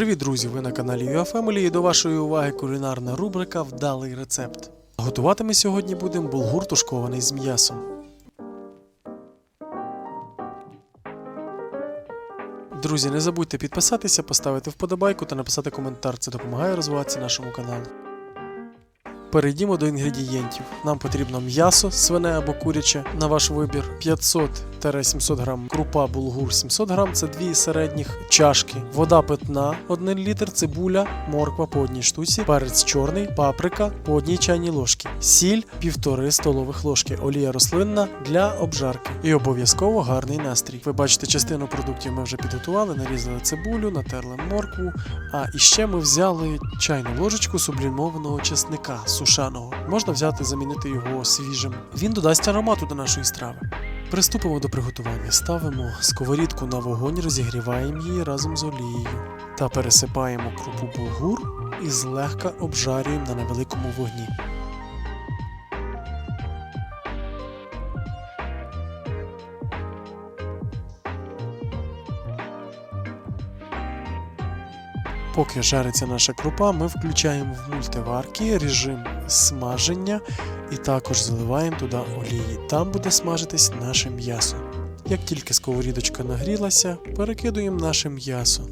Привіт, друзі! Ви на каналі UAFamily і до вашої уваги кулінарна рубрика Вдалий рецепт. Готувати ми сьогодні будемо булгур тушкований з м'ясом. Друзі, не забудьте підписатися, поставити вподобайку та написати коментар. Це допомагає розвиватися нашому каналу. Перейдімо до інгредієнтів. Нам потрібно м'ясо, свине або куряче на ваш вибір, 500-700 грам крупа булгур 700 грам, це дві середніх чашки, вода питна 1 літр, цибуля, морква по одній штуці, перець чорний, паприка по одній чайній ложці, сіль 1,5 столових ложки, олія рослинна для обжарки і обов'язково гарний настрій. Ви бачите, частину продуктів ми вже підготували, нарізали цибулю, натерли моркву, а іще ми взяли чайну ложечку сублімованого чесника сушеного. Можна взяти, замінити його свіжим. Він додасть аромату до нашої страви. Приступимо до приготування. Ставимо сковорідку на вогонь, розігріваємо її разом з олією та пересипаємо крупу булгур і злегка обжарюємо на невеликому вогні. Поки жариться наша крупа, ми включаємо в мультиварки режим смаження і також заливаємо туди олії. Там буде смажитись наше м'ясо. Як тільки сковорідочка нагрілася, перекидуємо наше м'ясо.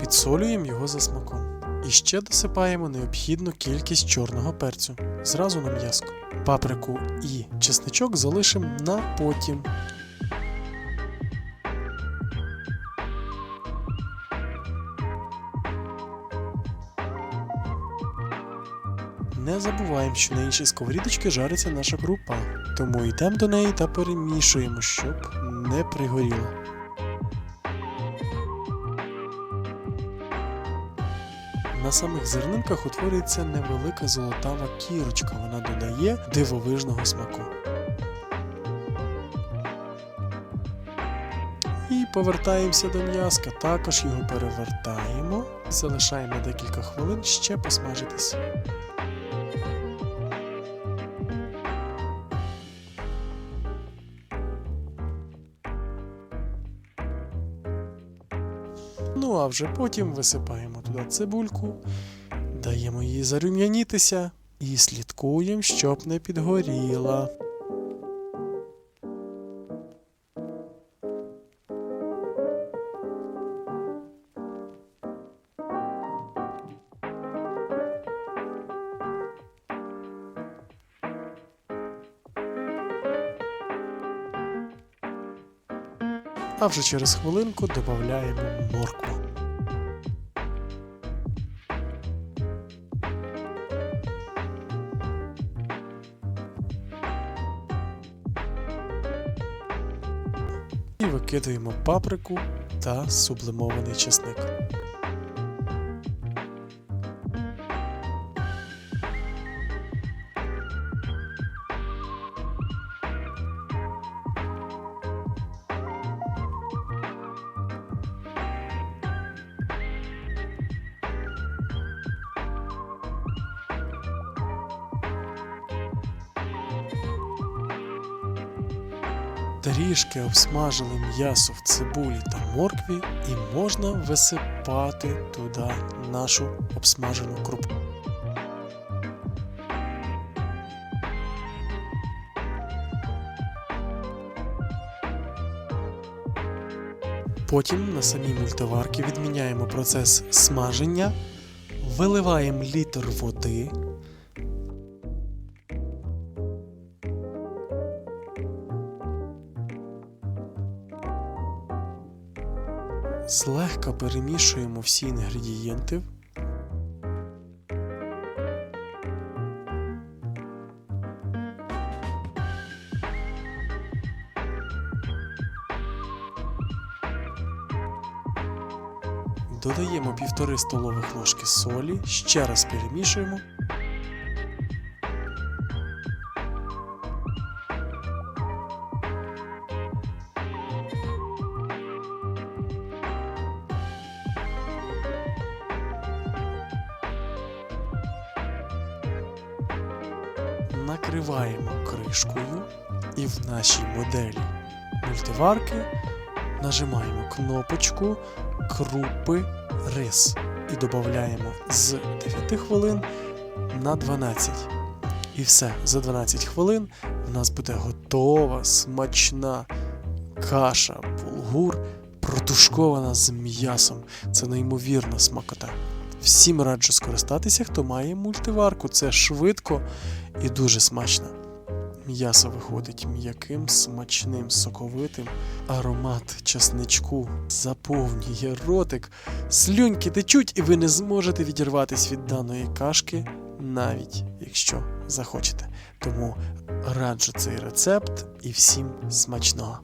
Підсолюємо його за смаком. І ще досипаємо необхідну кількість чорного перцю зразу на м'яско. Паприку і чесничок залишимо на потім. Не забуваємо, що на іншій сковорідочці жариться наша крупа, тому йдемо до неї та перемішуємо, щоб не пригоріло. На самих зернинках утворюється невелика золотава кірочка, вона додає дивовижного смаку. І повертаємося до м'язка, також його перевертаємо, залишаємо декілька хвилин ще посмажитись. Ну а вже потім висипаємо туди цибульку, даємо їй зарум'янітися і слідкуємо, щоб не підгоріла. А вже через хвилинку додаємо моркву. І викидаємо паприку та сублимований чесник. Трішки обсмажили м'ясо в цибулі та моркві, і можна висипати туди нашу обсмажену крупу. Потім на самій мультиварці відміняємо процес смаження, виливаємо літр води. Злегка перемішуємо всі інгредієнти. Додаємо півтори столових ложки солі, ще раз перемішуємо. Накриваємо кришкою і в нашій моделі мультиварки нажимаємо кнопочку крупи рис і додаємо з 9 хвилин на 12. І все, за 12 хвилин в нас буде готова смачна каша, булгур, протушкована з м'ясом. Це неймовірна смакота. Всім раджу скористатися, хто має мультиварку. Це швидко і дуже смачно. М'ясо виходить м'яким, смачним, соковитим. Аромат часничку заповнює ротик. Слюньки течуть, і ви не зможете відірватися від даної кашки, навіть якщо захочете. Тому раджу цей рецепт і всім смачного.